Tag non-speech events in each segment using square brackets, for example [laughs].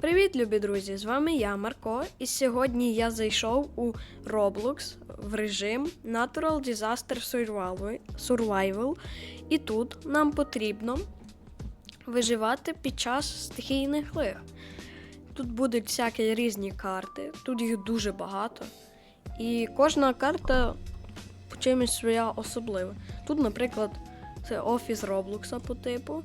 Привіт, любі друзі! З вами я, Марко, і сьогодні я зайшов у Roblox в режим Natural Disaster Survival-. І тут нам потрібно виживати під час стихійних лих. Тут будуть всякі різні карти, тут їх дуже багато. І кожна карта чимось своя особлива. Тут, наприклад, це офіс Роблокса по типу.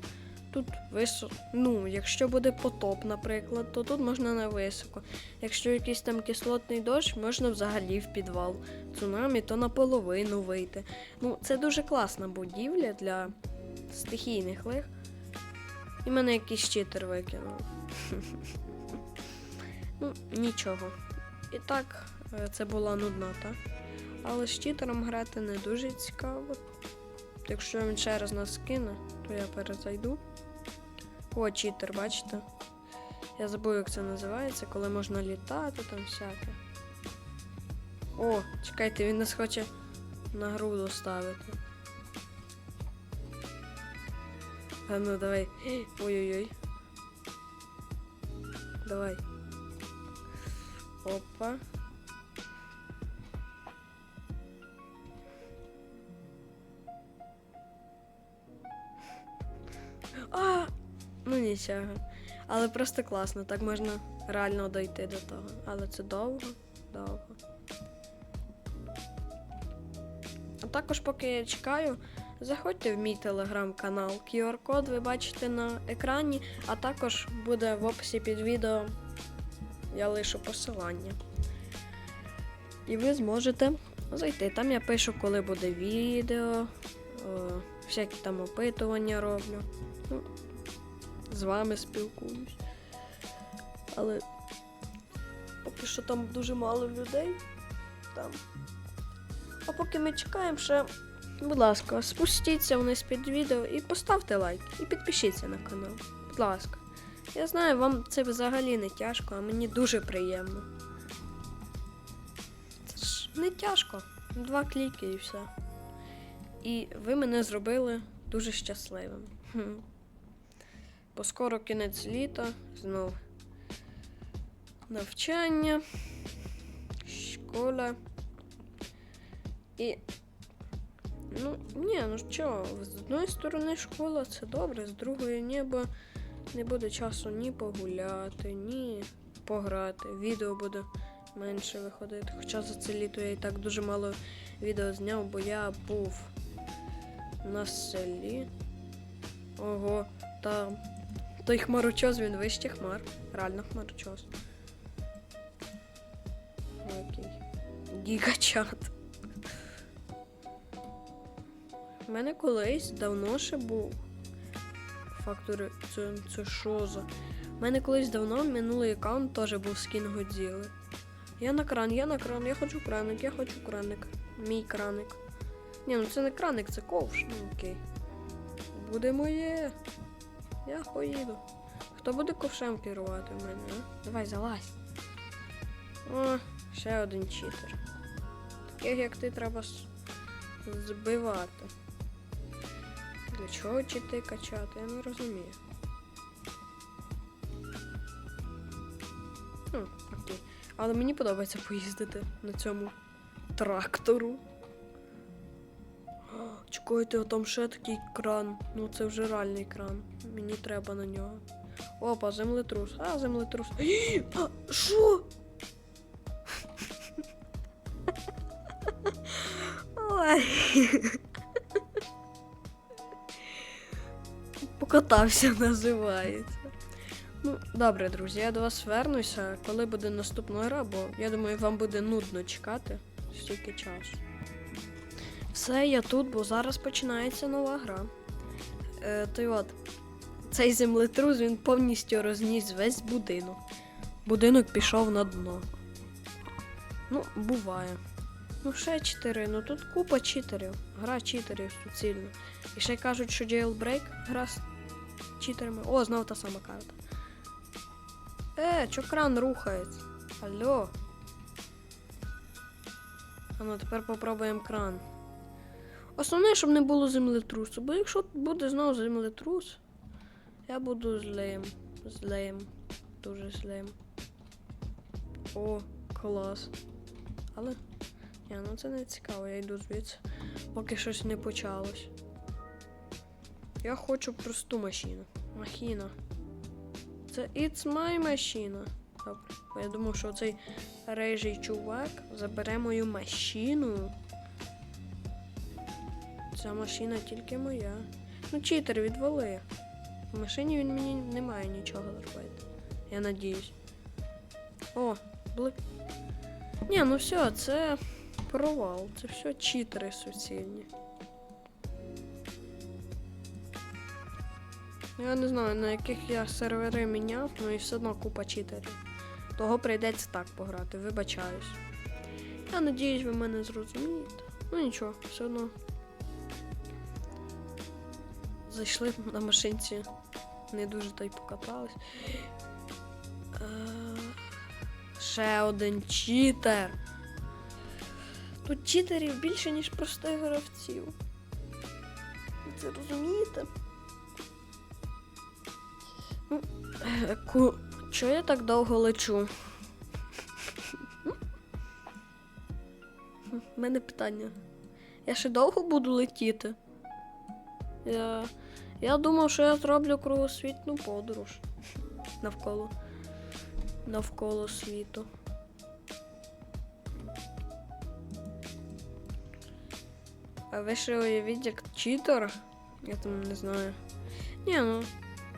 Тут висо... ну, якщо буде потоп, наприклад, то тут можна на високо. Якщо якийсь там кислотний дощ, можна взагалі в підвал. Цунамі, то наполовину вийти. Ну, це дуже класна будівля для стихійних лих. І мене якийсь читер викинув. [laughs] Ну, нічого. І так, е, це була нуднота. Але з читером грати не дуже цікаво. Якщо він ще раз нас скине, то я перезайду. О, читер, бачите? Я забув, як це називається, коли можна літати там всяке. О, чекайте, він нас хоче на груду ставити. А ну давай. Ой-ой-ой. Давай. Опа. Ну нічого. Але просто класно, так можна реально дойти до того. Але це довго, довго. А також, поки я чекаю, заходьте в мій телеграм-канал. QR-код ви бачите на екрані, а також буде в описі під відео. Я лишу посилання. І ви зможете зайти. Там я пишу, коли буде відео, о, всякі там опитування роблю. З вами спілкуюсь. Але поки що там дуже мало людей. Там. А поки ми чекаємо, ще, будь ласка, спустіться вниз під відео і поставте лайк, і підпишіться на канал. Будь ласка. Я знаю, вам це взагалі не тяжко, а мені дуже приємно. Це ж не тяжко. Два кліки і все. І ви мене зробили дуже щасливим. Бо скоро кінець літа, знов навчання, школа. І. Ну, ні, ну що, з одної сторони школа це добре, з другої ні, бо не буде часу ні погуляти, ні пограти. Відео буде менше виходити. Хоча за це літо я і так дуже мало відео зняв, бо я був на селі. Ого, та той хмарочос, він вище хмар. Реально хмарочос. Окей. Гігачат. У мене колись давно ще був. Фактори, це, це що за? У мене колись давно минулий аккаунт теж був скін Годзіли. Я на кран, я на кран, я хочу краник, я хочу краник. Мій краник. Ні, ну це не краник, це ковш. Ну окей. Буде моє. Я поїду. Хто буде ковшем керувати в мене, а? Давай, залазь. О, ще один читер. Таких як ти треба збивати. Для чого чити качати? Я не розумію. Хм, окей. Але мені подобається поїздити на цьому трактору. Чекайте, а там ще такий кран. Ну це вже реальний кран. Мені треба на нього. Опа, землетрус. А, землетрус. А, що? Ой. Покатався, називається. Ну, добре, друзі, я до вас вернуся, коли буде наступна гра, бо я думаю, вам буде нудно чекати стільки часу. Все, я тут, бо зараз починається нова гра. Е, то от, цей землетрус він повністю розніс весь будинок. Будинок пішов на дно. Ну, буває. Ну, ще чотири. Ну тут купа читерів. Гра читерів суцільно. І ще кажуть, що Jailbreak гра з читерами. О, знову та сама карта. Е, чо кран рухається? Алло. А ну тепер попробуємо кран. Основне, щоб не було землетрусу, бо якщо буде знову землетрус, я буду злим. Злим. дуже злим. О, клас. Але. Ні, ну це не цікаво, я йду звідси. Поки щось не почалось. Я хочу просту машину. Махіна. Це It's my машина. Добре. Я думав, що цей рейжий чувак забере мою машину. Ця машина тільки моя. Ну, читер, відвали. В машині він мені не має нічого зробити. Я надіюсь. О, бли. Ні, ну все, це провал. Це все читери суцільні. Ну, Я не знаю, на яких я сервери міняв, ну і все одно купа читерів. Того прийдеться так пограти, вибачаюсь. Я надіюсь, ви мене зрозумієте. Ну нічого, все одно. Зайшли на машинці, не дуже та й покатались. Е, Ще один читер. Тут читерів більше, ніж простих гравців. Це розумієте? Ну, е, ку... Чого я так довго лечу? У мене питання. Я ще довго буду летіти? Я, я думав, що я зроблю кругосвітну подорож навколо навколо світу. А ви ще уявіть, як читер? Я там не знаю. Ні, ну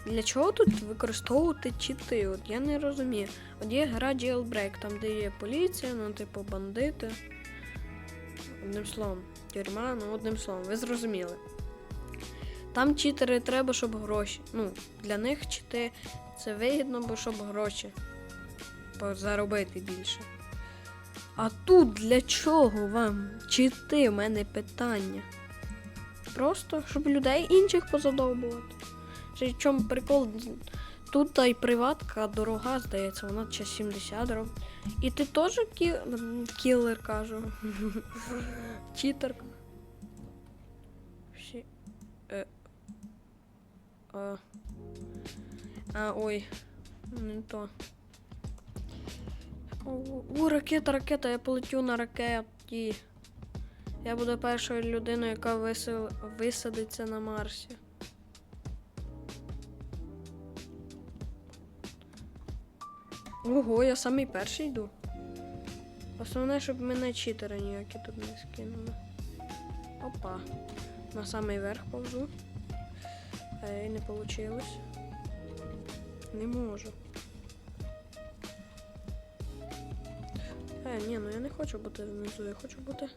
для чого тут використовувати чити? От я не розумію. От є гра Jailbreak, там де є поліція, ну, типу, бандити. Одним словом, тюрма, ну одним словом, ви зрозуміли. Там читери треба, щоб гроші. Ну, для них чити це вигідно, бо щоб гроші заробити більше. А тут для чого вам чити? У мене питання. Просто, щоб людей інших позадовбувати. Чи чому прикол? Тут та й приватка дорога, здається, вона ще 70 років. І ти теж кі... кілер кажу. [laughs] Читер. Всі. Е. А. а, ой. Не то. О, ракета, ракета, я полетю на ракеті. Я буду першою людиною, яка висел... висадиться на Марсі. Ого, я самий перший йду. Основне, щоб мене читери ніякі тут не скинули. Опа. На самий верх повзу. Ей, не вийшло. Не можу. Е, ні, ну я не хочу бути внизу, я хочу бути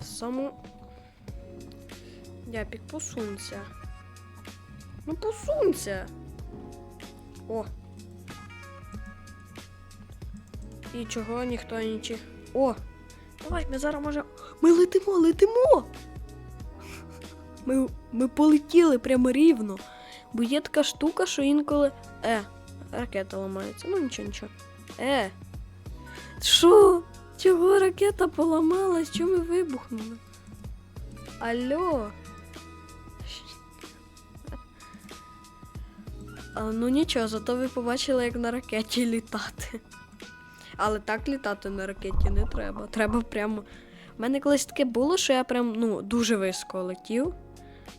в саму. Дяпік, посунься. Ну посунься. О. І чого ніхто нічі. О! Давай, ми зараз може. Ми летимо, летимо! [laughs] Ми, ми полетіли прямо рівно. Бо є така штука, що інколи. Е, ракета ламається. Ну нічого, нічого. Е. Що? Чого ракета поламалась? Чому ми вибухнули? Алло. А, ну нічого, зато ви побачили, як на ракеті літати. Але так літати на ракеті не треба. Треба прямо. У мене колись таке було, що я прям ну, дуже високо летів.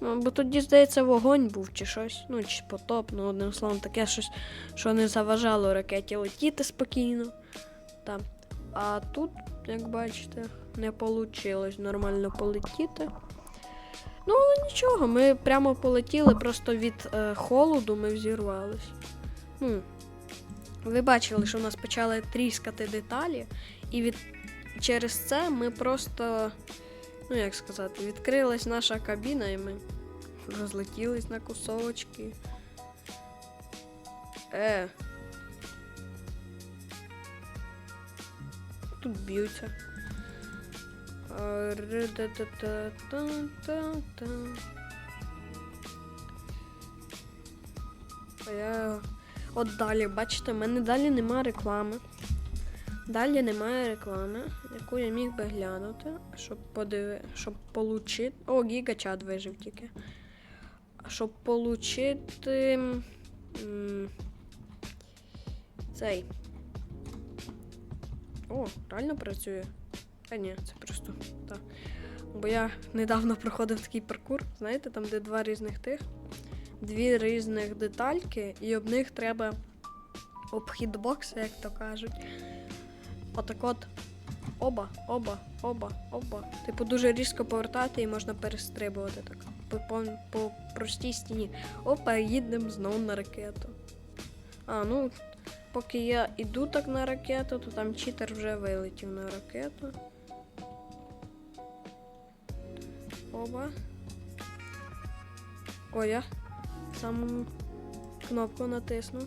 Ну, бо тоді, здається, вогонь був чи щось. Ну, чи потоп, ну, одним словом, таке щось, що не заважало ракеті летіти спокійно. Там. А тут, як бачите, не вийшло нормально полетіти. Ну, нічого, ми прямо полетіли, просто від е, холоду ми взірвались. Ну, ви бачили, що в нас почали тріскати деталі, і від... через це ми просто, ну як сказати, відкрилась наша кабіна, і ми розлетілись на кусочки. Е. Тут б'ються. А, я. От далі, бачите, в мене далі немає реклами. Далі немає реклами, яку я міг би глянути, щоб подиви... щоб получити. О, гігачат вижив тільки. Щоб получити. цей. О, реально працює. А ні, це просто так. Бо я недавно проходив такий паркур, знаєте, там де два різних тих, дві різних детальки, і об них треба обхід бокса, як то кажуть. Отак от. Оба, оба, оба, оба. Типу дуже різко повертати і можна перестрибувати так. По, по, простій стіні. Опа, їдемо знову на ракету. А, ну, поки я іду так на ракету, то там читер вже вилетів на ракету. Оба. О, я саму кнопку натисну.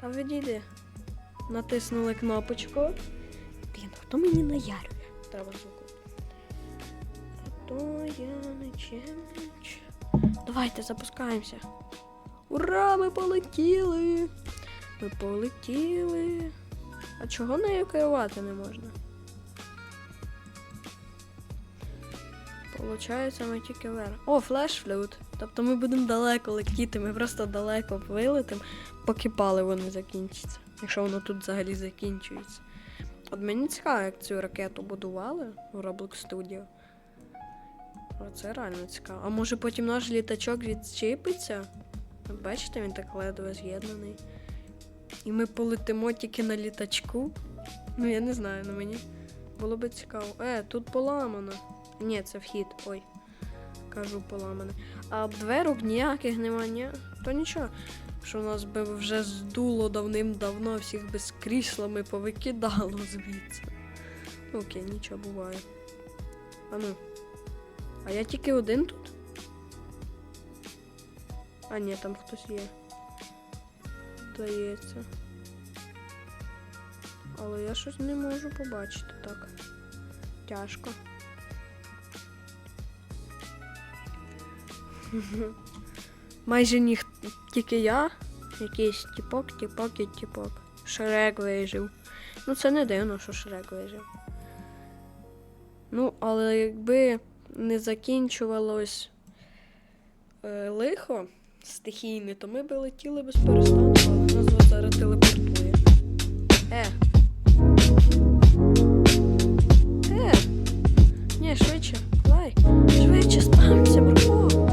Та відійди. Натиснули кнопочку. Блін, хто мені наярює? Треба звуку. То я не чемч. Давайте запускаємося. Ура! Ми полетіли! Ми полетіли. А чого нею керувати не можна? Получається, ми тільки вверх. О, флеш-флют. Тобто ми будемо далеко летіти, ми просто далеко вилетимо, поки паливо не закінчиться. Якщо воно тут взагалі закінчується. От мені цікаво, як цю ракету будували в Roblox Studio. Це реально цікаво. А може потім наш літачок відчіпиться? От Бачите, він так ледве з'єднаний. І ми полетимо тільки на літачку. Ну, я не знаю, на мені було би цікаво. Е, тут поламано. Ні, це вхід. Ой. Кажу поламане. А дверок ніяких нема, ні. То нічого. Що нас би вже здуло давним-давно, всіх би з кріслами повикидало звідси. Ну, Окей, нічого буває. А ну. А я тільки один тут? А ні, там хтось є. Здається. Але я щось не можу побачити так. Тяжко майже ніхто, тільки я, якийсь тіпок, тіпок і тіпок. Шрек вижив. Ну це не дивно, що Шрек вижив. Ну, але якби не закінчувалось е, лихо стихійне, то ми б летіли без перестану, але нас вас зараз телепортує. Е. Е. Ні, швидше. Лай. Швидше спамся, бро.